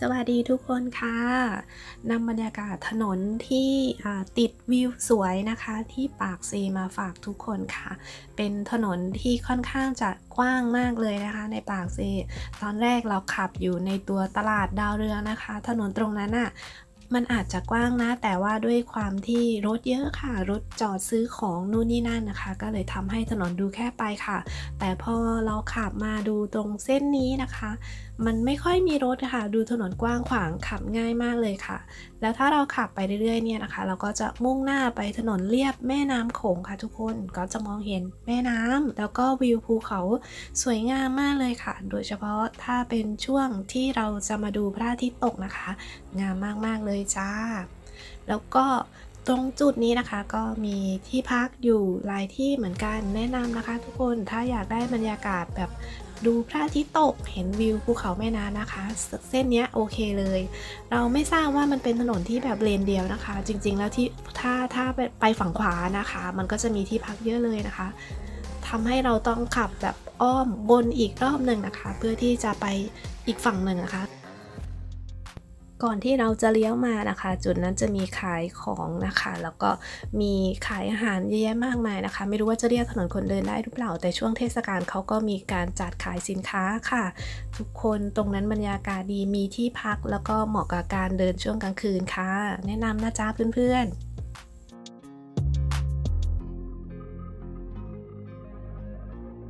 สวัสดีทุกคนค่ะนำบรรยากาศถนนที่ติดวิวสวยนะคะที่ปากซีมาฝากทุกคนค่ะ เป็นถนนที่ค่อนข้างจะกว้างมากเลยนะคะ ในปากซีตอนแรกเราขับอยู่ในตัวตลาดดาวเรืองนะคะ ถนนตรงนั้นอะ มันอาจจะกว้างนะ แต่ว่าด้วยความที่รถเยอะค่ะ รถจอดซื้อของนู่นนี่นั่นนะคะ ก็เลยทำให้ถนนดูแคบไปค่ะ แต่พอเราขับมาดูตรงเส้นนี้นะคะ มันไม่ค่อยมีรถค่ะ ดูถนนกว้างขวางขับง่ายมากเลยค่ะ แล้วถ้าเราขับไปเรื่อยๆเนี่ยนะคะ เราก็จะมุ่งหน้าไปถนนเลียบแม่น้ำโขงค่ะ ทุกคนก็จะมองเห็นแม่น้ำแล้วก็วิวภูเขาสวยงามมากเลยค่ะ โดยเฉพาะถ้าเป็นช่วงที่เราจะมาดูพระอาทิตย์ตกนะคะ งามมากๆเลยจ้า แล้วก็ตรงจุดนี้นะคะก็มีที่พักอยู่หลายที่เหมือนกันแนะนำนะคะ ทุกคนถ้าอยากได้บรรยากาศแบบดูพระอาทิตย์ตกเห็นวิวภูเขาแม่น้ำนะคะ เส้นนี้โอเคเลย เราไม่ทราบว่ามันเป็นถนนที่แบบเลนเดียวนะคะ จริงๆแล้วที่ถ้าถ้าไปฝั่งขวานะคะ มันก็จะมีที่พักเยอะเลยนะคะทำให้เราต้องขับแบบอ้อมวนอีกรอบหนึ่งนะคะ เพื่อที่จะไปอีกฝั่งหนึ่งนะคะ ก่อนที่เราจะเลี้ยวมานะคะ จุดนั้นจะมีขายของนะคะ แล้วก็มีขายอาหารเยอะแยะมากมายนะคะ ไม่รู้ว่าจะเรียกถนนคนเดินได้หรือเปล่า แต่ช่วงเทศกาลเขาก็มีการจัดขายสินค้าค่ะ ทุกคนตรงนั้นบรรยากาศดีมีที่พัก แล้วก็เหมาะกับการเดินช่วงกลางคืนค่ะ แนะนำนะจ๊ะเพื่อนๆ